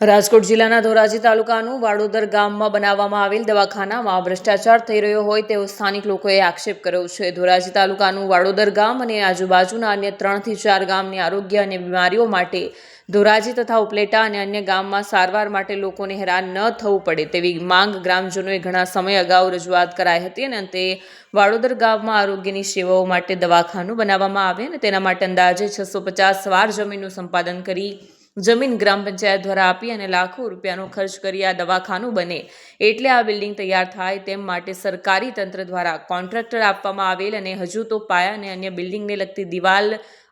રાજકોટ જિલ્લાના ધોરાજી તાલુકાનું વાડોદર ગામમાં બનાવવામાં આવેલ દવાખાનામાં ભ્રષ્ટાચાર થઈ રહ્યો હોય તેવો સ્થાનિક લોકોએ આક્ષેપ કર્યો છે. ધોરાજી તાલુકાનું વાડોદર ગામ અને આજુબાજુના અન્ય ત્રણથી ચાર ગામની આરોગ્ય અને બીમારીઓ માટે ધોરાજી તથા ઉપલેટા અને અન્ય ગામમાં સારવાર માટે લોકોને હેરાન ન થવું પડે તેવી માંગ ગ્રામજનોએ ઘણા સમય અગાઉ રજૂઆત કરાઈ હતી અને અંતે વાડોદર ગામમાં આરોગ્યની સેવાઓ માટે દવાખાનું બનાવવામાં આવે અને તેના માટે અંદાજે છસો પચાસ વાર જમીનનું સંપાદન કરી જમીન ગ્રામ પંચાયત દ્વારા આપી અને લાખો રૂપિયાનો ખર્ચ કરી આ દવાખાનું બને. એટલે આ બિલ્ડિંગ તૈયાર થાય તેમ માટે સરકારી તંત્ર દ્વારા કોન્ટ્રાક્ટર આપવામાં આવેલ અને હજુ તો પાયા અને અન્ય બિલ્ડિંગને લગતી દિવાલ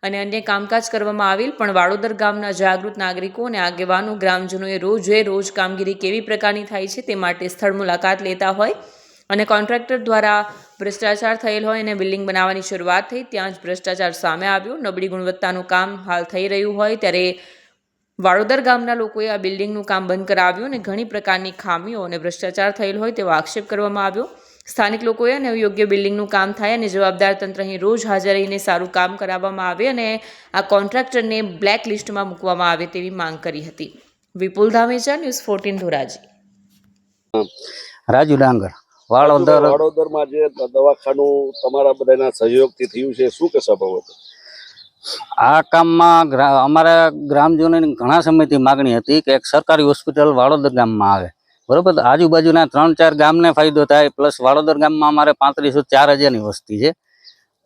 અને અન્ય કામકાજ કરવામાં આવેલ, પણ વાડોદર ગામના જાગૃત નાગરિકો અને આગેવાનો ગ્રામજનોએ રોજે રોજ કામગીરી કેવી પ્રકારની થાય છે તે માટે સ્થળ મુલાકાત લેતા હોય અને કોન્ટ્રાક્ટર દ્વારા ભ્રષ્ટાચાર થયેલ હોય અને બિલ્ડિંગ બનાવવાની શરૂઆત થઈ, ત્યાં જ ભ્રષ્ટાચાર સામે આવ્યો. નબળી ગુણવત્તાનું કામ હાલ થઈ રહ્યું હોય ત્યારે વાડોદર ગામના લોકોએ આ બિલ્ડિંગનું કામ બંધ કરાવ્યું અને ઘણી પ્રકારની ખામીઓ અને ભ્રષ્ટાચાર થયેલ હોય તેવો આક્ષેપ કરવામાં આવ્યો. સ્થાનિક લોકોએ અને યોગ્ય બિલ્ડિંગનું કામ થાય અને જવાબદાર તંત્ર અહીં રોજ હાજર રહીને સારું કામ કરાવવામાં આવે અને આ કોન્ટ્રાક્ટરને બ્લેક લિસ્ટમાં મૂકવામાં આવે તેવી માંગ કરી હતી. Vipul Dhamecha news fourteen Dhoraji. Raju Dangar વાળોદર વડોદરમાં જે દવાખાનું તમારા બધાના સહયોગથી થયું છે શું કે સ્વભાવ હતો આ કામમાં અમારા ગ્રામજનોની ઘણા સમયથી માગણી હતી કે એક સરકારી હોસ્પિટલ વાળોદર ગામમાં આવે. બરોબર? આજુબાજુના ત્રણ ચાર ગામને ફાયદો થાય, પ્લસ વાળોદર ગામમાં અમારે પાંત્રીસો ચાર હજારની વસ્તી છે.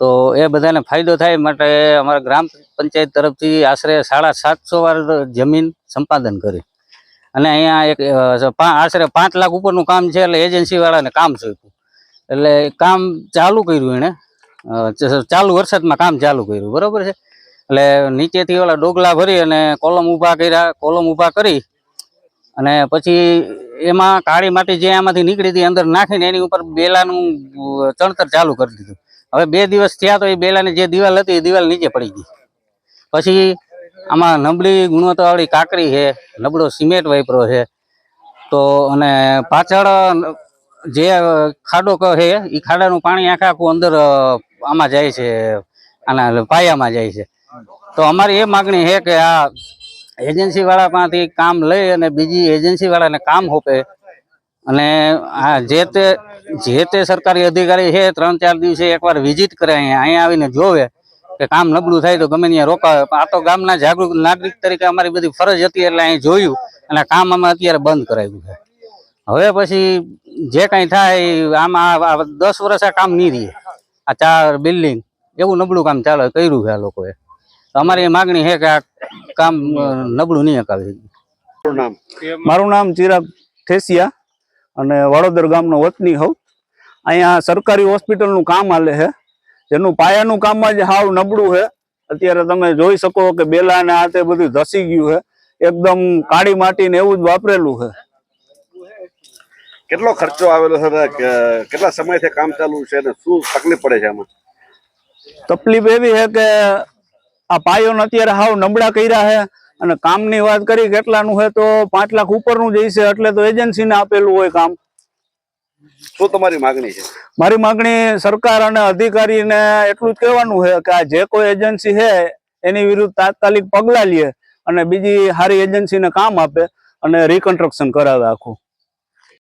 તો એ બધાને ફાયદો થાય માટે અમારા ગ્રામ પંચાયત તરફથી આશરે સાડા સાતસો વાર જમીન સંપાદન કરી અને અહીંયા એક આશરે પાંચ લાખ ઉપરનું કામ છે એટલે એજન્સીવાળાને કામ સોંપ્યું. એટલે કામ ચાલુ કર્યું એણે. ચાલુ વરસાદમાં કામ ચાલુ કર્યું. બરાબર છે? એટલે નીચેથી ઓલા ડોગલા ભરી અને કોલમ ઊભા કર્યા, કોલમ ઊભા કરી અને પછી એમાં કાળી માટી જે આમાંથી નીકળી હતી અંદર નાખીને એની ઉપર બેલાનું ચણતર ચાલુ કરી દીધું. હવે બે દિવસ થયા તો એ બેલાની જે દિવાલ હતી એ દિવાલ નીચે પડી ગઈ. પછી આમાં નબળી ગુણવત્તાવાળી કાકરી છે, નબળો સિમેન્ટ વાપરો છે. તો અને પાછળ જે ખાડો છે એ ખાડાનું પાણી આખા આખું અંદર આમાં જાય છે, આના પાયામાં જાય છે. તો અમારી એ માગણી છે કે આ એજન્સી વાળા પાસેથી કામ લઈ અને બીજી એજન્સી વાળાને કામ હોપે અને આ જે તે જે તે સરકારી અધિકારી છે, ત્રણ ચાર દિવસે એકવાર વિઝિટ કરે અહીંયા અહીંયા આવીને જોવે કે કામ નબળું થાય તો ગમે ત્યાં રોકાવે. પણ આ તો ગામના જાગૃત નાગરિક તરીકે અમારી બધી ફરજ હતી એટલે અહીં જોયું અને કામ અમે અત્યારે બંધ કરાવ્યું છે. હવે પછી જે કાંઈ થાય, આમાં દસ વર્ષ આ કામ નહીં રહે. આ ચાર બિલ્ડિંગ, એવું નબળું કામ ચાલે, કર્યું છે આ લોકોએ. અમારી એ માગણી છે કે આ કામ નબળું નહીં અકાવી મારું નામ? ચિરાગ ઠેસિયા અને વડોદર ગામનો વતની હોઉં. અહીંયા સરકારી હોસ્પિટલનું કામ હાલે છે. જેનું પાયાનું કામમાં જ હાવ નબળું છે. અત્યારે તમે જોઈ શકો કે બેલા ને આ તે બધું ધસી ગયું છે. એકદમ કાળી માટી ને એવું જ વાપરેલું છે. કેટલો ખર્ચો આવેલો છે કેટલા સમયથી કામ ચાલુ છે અને શું તકલીફ પડે છે આમાં? તકલીફ એવી છે કે આ પાયોને અત્યારે હાવ નબળા કર્યા છે. અને કામની વાત કરી કેટલાનું છે તો પાંચ લાખ ઉપરનું જ છે એટલે તો એજન્સીને આપેલું હોય કામ. શું તમારી માગણી છે? મારી માગણી સરકાર અને અધિકારીને એટલું જ કહેવાનું છે કે આ જે કોઈ એજન્સી છે એની વિરુદ્ધ તાત્કાલિક પગલાં લે અને બીજી સારી એજન્સીને કામ આપે અને રિકન્સ્ટ્રક્શન કરાવે આખું.